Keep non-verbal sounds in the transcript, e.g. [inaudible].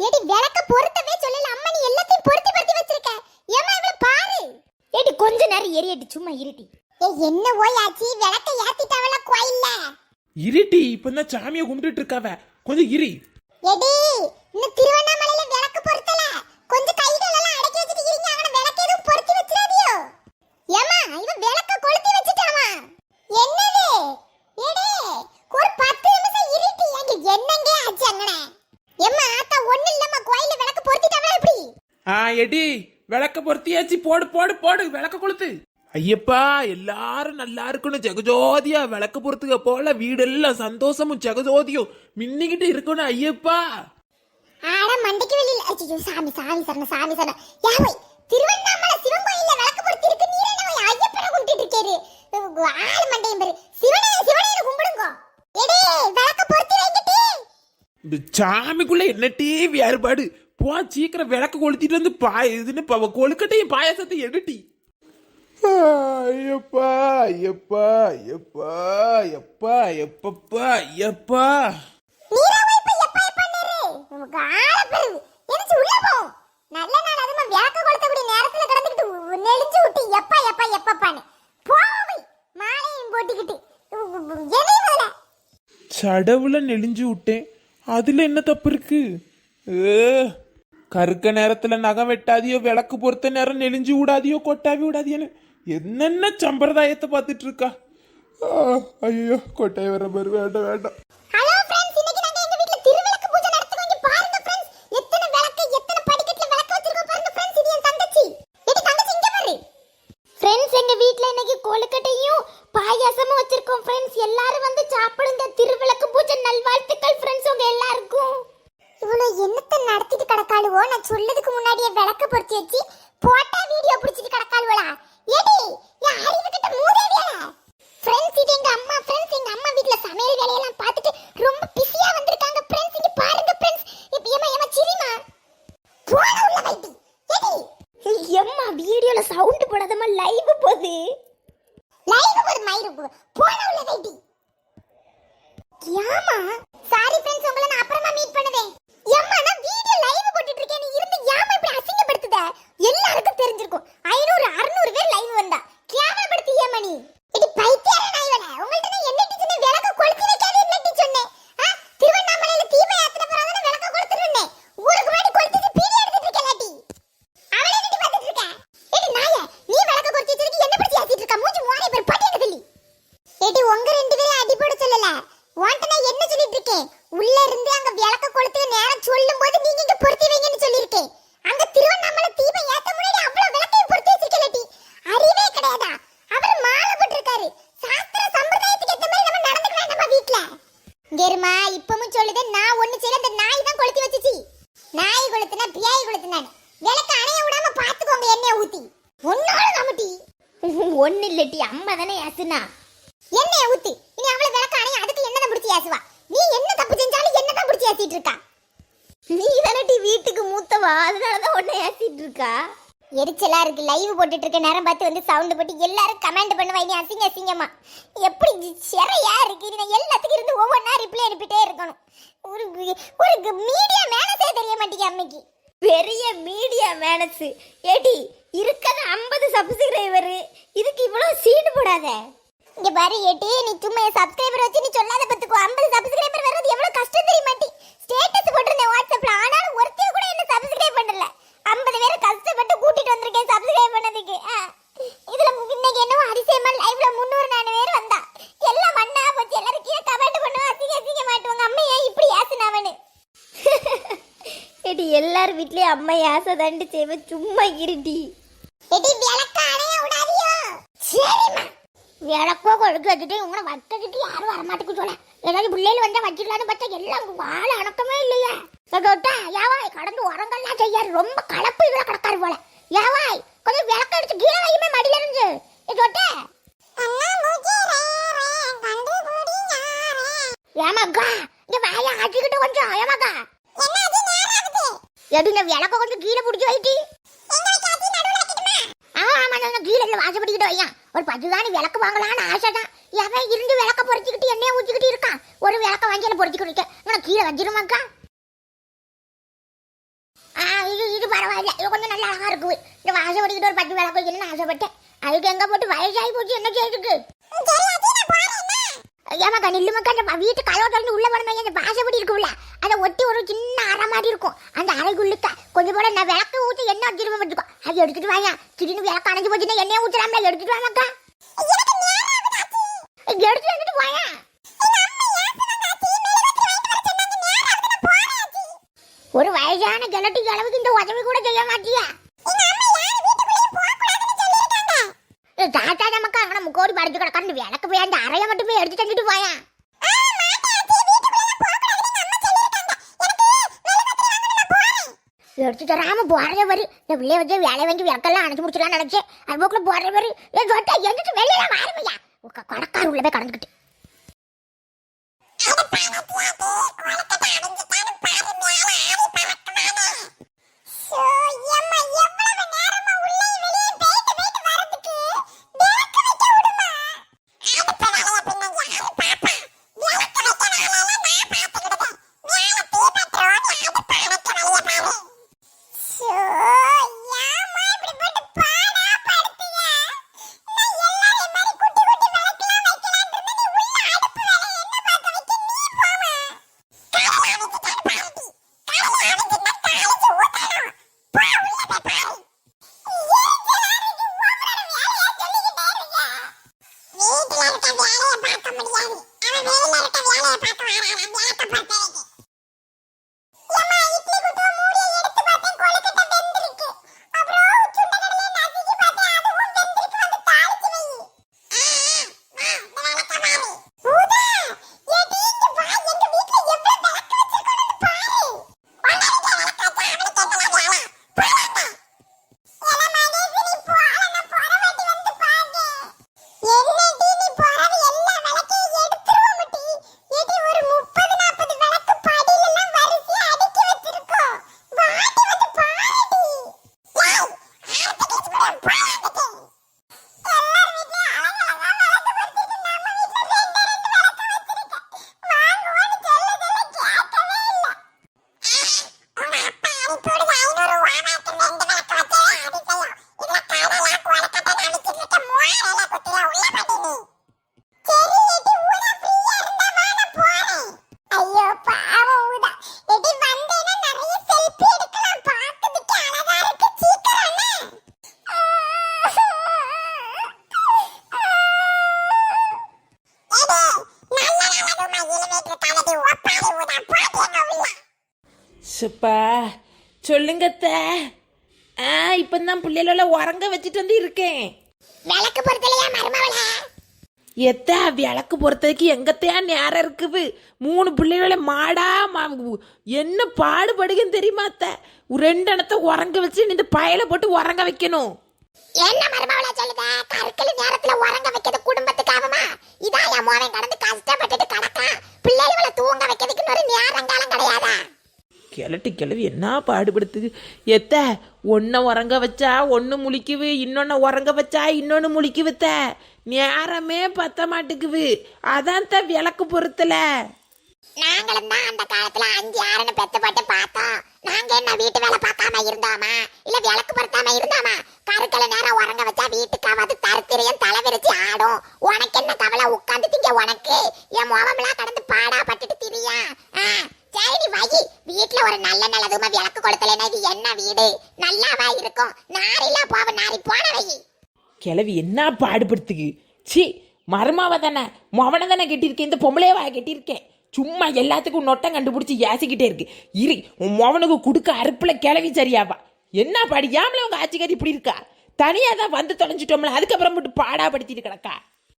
ஏடி விளக்க பொருத்தவே சொல்லல. அம்மா நீ எல்லாத்தையும் பொருத்தி பொருத்தி வச்சிருக்க. ஏமா இவள பாரு. ஏடி கொஞ்ச நேரம் எரியட்டி சும்மா இருட்டி ஏய் என்ன ஓயாச்சி? விளக்க ஏத்திட்டவள கோயில்ல? இருட்டி இப்பதான் சாமியை கும்பிட்டுட்டு இருக்காவ. கொஞ்சம் இரி. எடி இன்னும் திருவண்ணாமலையில விளக்கு பொருத்தல கொஞ்சம் கைகள் எல்லாம் அடக்கி வச்சிட்டு இருக்கீங்க அவன விளக்கு எதுவும் பொருத்தி வச்சிராதியோ ஏமா இவ விளக்க கொளுத்தி வச்சிட்டாமா என்னது எடி ஒரு 10 நிமிஷம் இருட்டி அங்க என்னங்க ஆச்சு அங்கனே ஏம்மா ஆத்தா ஒண்ணு இல்லம்மா கோயில்ல விளக்கு பொருத்திட்டாவளா எப்படி ஆ எடி விளக்க பொருத்தியாச்சு போடு போடு போடு விளக்க கொளுத்து. ஐயப்பா எல்லாரும் நல்லா இருக்கணும். ஜெகஜோதியா விளக்கு பொறுத்துக்க போல வீடெல்லாம் சந்தோஷமும் ஜெகஜோதியும் மின்னிக்கிட்டு இருக்கணும் ஐயப்பா. ஆட மண்டைக்கு வெளியில ஐயோ சாமி சாமி சரண சாமி சரண யாவை திருவண்ணாமலை சிவன் கோயில்ல விளக்கு பொருத்தி இருக்கு நீர் போய் ஐயப்பனை கும்பிட்டு இருக்காரு ஆள் மண்டையும் பாரு. சிவனே சிவனே கும்பிடுங்க. எடே விளக்கு பொருத்தி வைங்கட்டி இந்த சாமிக்குள்ள என்ன டீ வேறுபாடு போ சீக்கிரம் விளக்கு கொளுத்திட்டு வந்து பாய இதுன்னு ப- கொழுக்கட்டையும் பாயாசத்தையும் எடுட்டி ஐயப்பா ஐயப்பா ஐயப்பா ஐயப்பா ஐயப்பப்பா ஐயப்பா. நீராவை இப்ப? எப்ப எப்ப நேரு நமக்கு ஆள பெருது எனிச்சு உள்ள போ. நல்ல நாள் அதுமா விளக்கு கொளுத்தக்கூடிய நேரத்துல கிடந்துக்கிட்டு உ- நெளிஞ்சு விட்டு எப்பா எப்பா எப்பப்பான்னு. போவை மாலையும் போட்டுக்கிட்டு. என்னையும் முதல்ல? சடவுல நெளிஞ்சு விட்டேன். அதுல என்ன தப்பு இருக்கு? ஏ, கருக்க நேரத்துல நகை வெட்டாதியோ விளக்கு பொறுத்த நேரம் நெளிஞ்சு விடாதியோ கொட்டாவி விடாதியோன்னு என்னென்ன சம்பிரதாயத்தை பார்த்துட்டு இருக்கா ஐயோ கொட்டாய் வர மாதிரி வேண்டாம் வேண்டாம். ஹலோ ஃப்ரெண்ட்ஸ் இன்னைக்கு நாங்க எங்க வீட்ல திருவிளக்கு பூஜை நடத்துறோம் இங்க பாருங்க ஃப்ரெண்ட்ஸ் எத்தனை விளக்கு எத்தனை படிக்கட்டுல விளக்கு வச்சிருக்கோம் பாருங்க ஃப்ரெண்ட்ஸ் இது என் தங்கச்சி. ஏடி தங்கச்சி இங்க பாரு. ஃப்ரெண்ட்ஸ் எங்க வீட்ல இன்னைக்கு கொழுக்கட்டையும் பாயாசமும் வச்சிருக்கோம் ஃப்ரெண்ட்ஸ் எல்லாரும் வந்து சாப்பிடுங்க திருவிளக்கு பூஜை நல்வாழ்த்துக்கள் ஃப்ரெண்ட்ஸ் உங்க எல்லாருக்கும் இவ்வளவு என்னத்தை நடத்திட்டு கிடக்காளுவோ நான் சொல்லதுக்கு முன்னாடியே விளக்கு பொருத்தி வச்சு போட்டா வீடியோ பிடிச்சிட்டு கிடக்காளுவலா ஏடி என் அறிவு கிட்ட மூதேவியா ஃப்ரெண்ட்ஸ் இது எங்க அம்மா ஃப்ரெண்ட்ஸ் எங்க அம்மா வீட்ல சமையல் வேலையெல்லாம் பார்த்துட்டு ரொம்ப பிஸியா வந்திருக்காங்க. ஃப்ரெண்ட்ஸ் இங்க பாருங்க ஃப்ரெண்ட்ஸ் இப்ப ஏமா ஏமா சிரிமா போன உள்ள வைட்டி ஏடி. எம்மா வீடியோல சவுண்ட் போடாதம்மா லைவ் போகுது. லைவ் ஒரு மயிரு போன உள்ள வைட்டி ஏமா சாரி ஃப்ரெண்ட்ஸ் உங்களை நான் அப்புறமா மீட் பண்ணுவேன் ஏம்மா நான் வீடியோ லைவ் போட்டுட்டு இருக்கேன் நீ இருந்து யாமா இப்படி அசிங்கப்படுத்துத எல்லாருக்கும் தெரிஞ்சிருக்கும். 500 600 பேர் லைவ் வந்தா. கேவலப்படுத்தி ஏமா நீ இடி பைத்தியார நாய்வனே உங்கள்ட்ட நான் என்ன டீச்சர் விளக்க கொளுத்தி வைக்காதே என்ன டீச்சர் சொன்னேன் திருவண்ணாமலையில தீப யாத்திரை போறாங்க விளக்க கொளுத்துறேன் ஊருக்கு முன்னாடி கொளுத்திட்டு பீடி எடுத்துட்டு இருக்கேன் லாட்டி அவளை நிட்டு பார்த்துட்டு இருக்க? ஏடி நாய நீ விளக்க கொளுத்தி வச்சிருக்கி என்ன பிடிச்சி ஏத்திட்டு இருக்க? மூஞ்சி மோனை பேர் பட்டியல சொல்லி. ஏடி உங்க ரெண்டு பேரும் அடி போட சொல்லல. உன்ட்ட நான் என்ன சொல்லிட்டு இருக்கேன்? உள்ள இருந்து அங்க விளக்க கொளுத்துற நேரம் சொல்லும் போது நீங்க இங்க பொருத்தி வைங்கன்னு சொல்லியிருக்கேன். அந்த திருவண்ணாமலை தீபம் ஏத்த முன்னாடி அவ்வளவு விளக்கை பொறுத்து வச்சிருக்கலட்டி அறிவே கிடையாதா? அவர் மாலை போட்டிருக்காரு. சாஸ்திர சம்பிரதாயத்துக்கு ஏத்த மாதிரி நம்ம நடந்துக்க வேண்டாமா வீட்ல? கெருமா இப்பவும் சொல்லுது நான் ஒண்ணு செய்யல அந்த நாய் தான் கொளுத்தி வச்சுச்சு. நாய் கொளுத்துனா பியாய் கொளுத்துனான்னு. விளக்க அணைய விடாம பாத்துக்கோங்க எண்ணெய் ஊத்தி. ஒன்னோட கமிட்டி. [laughs] ஒண்ணு இல்லட்டி அம்மா தானே ஏசுனா. எண்ணெய் ஊத்தி. இனி அவளை விளக்க அணைய அதுக்கு என்னதான் பிடிச்சி ஏசுவா? நீ என்ன தப்பு செஞ்சாலும் என்னதான் பிடிச்சி ஏசிட்டு இருக்கா? நீ தானட்டி வீட்டுக்கு மூத்தவா? அதனாலதான் உன்னை ஏசிட்டு இருக்கா? எரிச்சலா இருக்கு. லைவ் போட்டுட்டு இருக்க நேரம் பார்த்து வந்து சவுண்ட் போட்டு எல்லாரும் கமெண்ட் பண்ணுவாங்க அசிங்க அசிங்கமா. எப்படி சிறையா இருக்கு? நான் எல்லாத்துக்கும் இருந்து ஒவ்வொன்றா ரிப்ளை அனுப்பிட்டே இருக்கணும். ஒரு ஒரு மீடியா மேனஸே தெரிய மாட்டேங்க அம்மைக்கு பெரிய மீடியா மேனஸ் ஏடி இருக்கிற ஐம்பது சப்ஸ்கிரைபரு இதுக்கு இவ்வளோ சீடு போடாத. இங்க பாரு ஏட்டி நீ சும்மா சப்ஸ்கிரைபர் வச்சு நீ சொல்லாத பத்துக்கோ 50 சப்ஸ்கிரைபர் வர்றது எவ்வளோ கஷ்டம் தெரிய மாட்டி ஸ்டேட்டஸ் போட்டிருந்தேன் வாட்ஸ்அப்ல ஆனாலும் ஒருத்தையும் கூட என்ன சப்ஸ்கிரைப் பண்ணல. 50 பேரை கஷ்டப்பட்டு கூட்டிட்டு வந்திருக்கேன் சப்ஸ்கிரைப் பண்ணதுக்கு. இதுல இன்னைக்கு என்னவோ அதிசயமா லைவ்ல 300 நானு பேர் வந்தா. எல்லாம் மண்ணா போச்சு. எல்லாரும் கீழே கமெண்ட் பண்ணுவா. அசிங்க அசிங்க மாட்டுவாங்க. அம்மா ஏன் இப்படி ஏசுனவனு ஏடி எல்லார் வீட்லயும் அம்மா ஏச தாண்டி செய்வ சும்மா இருடி. எடி விளக்க அணைய விடாதியோ? சரிம்மா. விளக்கோ கொழுக்கு வச்சுட்டு உங்களை வச்சுட்டு யாரும் வரமாட்டேக்கு சொல்ல ஏதாவது பிள்ளைகள் வந்தா வச்சிடலான்னு பார்த்தா எல்லாம் வாழ அணக்கமே இல்லையா. சொல்லிட்டா யாவாய் கடந்து உரங்கள்லாம் செய்யாரு ரொம்ப கலப்பு இதுல கிடக்காரு போல. யாவாய் கொஞ்சம் விளக்க எடுத்து கீழே வையுமே மடியில இருந்து. கேட்டா ஏமாக்கா இங்க வாய ஆட்டிக்கிட்டு கொஞ்சம் ஏமாக்கா என்ன இந்த விளக்க கொஞ்சம் கீழே பிடிச்சி வைட்டி ஆமா ஆமா கீழே வாசப்படிக்கிட்டு வையா. ஒரு பத்து தானி விளக்கு வாங்கலாம்னு ஆசை தான் எவன் இருந்து விளக்க பொறிச்சிக்கிட்டு எண்ணெயை ஊற்றிக்கிட்டு இருக்கான்? ஒரு விளக்க வாங்கி பொறிச்சிக்கிட்டு இருக்கேன் நான் கீழே வச்சிருமாக்கா பரவாயில்ல. இது கொஞ்சம் நல்லா அழகா இருக்கு. இந்த வாசப்படிக்கிட்டு ஒரு பத்து விளக்கு வைக்கணும்னு ஆசைப்பட்டேன். அதுக்கு எங்க போட்டு வயசாகி போச்சு? என்ன செய்யுதுக்கு ஏமாக்கா நில்லுமாக்கா இந்த வீட்டு கதவை திறந்து உள்ள வரணும் அந்த வாசப்படி இருக்கும்ல? அதை ஒட்டி ஒரு சின்ன அறை மாதிரி இருக்கும். அந்த அறைக்குள்ளுக்க. கொஞ்சம் போல நான் விளக்கு ஊற்றி எண்ணெய் வச்சிருப்பேன் பார்த்துக்கோ அதை எடுத்துட்டு வாங்க திடீர்னு விளக்கு அணைஞ்சு போச்சுன்னா எண்ணெய் ஊற்றுறாமல் எடுத்துட்டு வாங்கக்கா எடுத்து வந்துட்டு போயா ஒரு வயசான கிழட்டு அளவுக்கு இந்த உதவி கூட செய்ய மாட்டியா? தாத்தா நமக்கு அங்கே முக்கோடி படைச்சு கிடக்காரு. எனக்கு போய் அந்த அறையை மட்டும் போய் எடுத்து தந்துட்டு போயா? எடுத்து தராம போறத வரி இந்த பிள்ளைய வச்சு வேலை வாங்கி விளக்கெல்லாம் அணைச்சு முடிச்சிடலாம் நினைச்சேன். அது போக்குள்ள போறதே வரி ஏன் சொட்டா எந்திரிச்சு வெளியில வா. உள்ள போய் கடந்துக்கிட்டு. சுப்பா சொல்லுங்கத்த. ஆ இப்போ தான் பிள்ளைகள உறங்க வச்சுட்டு வந்து இருக்கேன். விளக்கு பொறுத்தலையா மருமவள எத்தா விளக்கு பொறுத்ததுக்கு எங்கத்தையா நேரம் இருக்குது? மூணு பிள்ளைகளை மாடா மா- என்ன பாடுபடுகன்னு தெரியுமா அத்தை ரெண்டு இடத்த உறங்க வச்சு இந்த பயலை போட்டு உறங்க வைக்கணும். என்ன மருமவள சொல்லுத? கற்களி நேரத்துல உறங்க வைக்கிறது குடும்பத்துக்காகமா இதான் என் மோவன் கடந்து கஷ்டப்பட்டுட்டு கிடக்கான் பிள்ளைகளை தூங்க வைக்கிறதுக்கு ஒரு நேரங்காலம் கிடையாதா? கிளட்டி கிளவி என்ன பாடுபடுத்துது? எத்த ஒன்றை உறங்க வச்சா ஒன்று முழிக்குது இன்னொன்று உறங்க வச்சா இன்னொன்று முழிக்குவித்த நேரமே பத்த மாட்டுக்குது. அதான் த விளக்கு பொறுத்தல நாங்களும் தான் அந்த காலத்துல அஞ்சு ஆறுன்னு பெத்து போட்டு பார்த்தோம். நாங்க என்ன வீட்டு வேலை பார்க்காம இருந்தோமா? இல்ல விளக்கு பொருத்தாம இருந்தோமா? கருக்கல நேரம் உறங்க வச்சா வீட்டுக்காவது தருத்திரையும் தலை விரிச்சு ஆடும். உனக்கு என்ன கவலை? உட்காந்து திங்க உனக்கு. என் முகம்லாம் கடந்து பாடா பட்டுட்டு திரியா? சரி வை. வீட்டுல ஒரு நல்ல நல்லதுமா விளக்கு கொடுத்தலைன்னா இது என்ன வீடு? நல்லாவா இருக்கும். நாரில போவ நாரி போன வை. கிளவி என்ன பாடுபடுத்துக்கு? சி மருமாவை தானே மொவனை தானே கட்டியிருக்கேன். இந்த பொம்பளையவா கட்டியிருக்கேன். சும்மா எல்லாத்துக்கும் நொட்டம் கண்டுபிடிச்சி ஏசிக்கிட்டே இருக்கு. இரு உன் மொவனுக்கு கொடுக்க அறுப்பில் கிளவி சரியாவா? என்ன படியாமல் உங்கள் உங்க ஆட்சிக்காரி இப்படி இருக்கா? தனியாக தான் வந்து தொலைஞ்சிட்டோம்ல அதுக்கப்புறம் மட்டும் பாடாப்படுத்திட்டு கிடக்கா?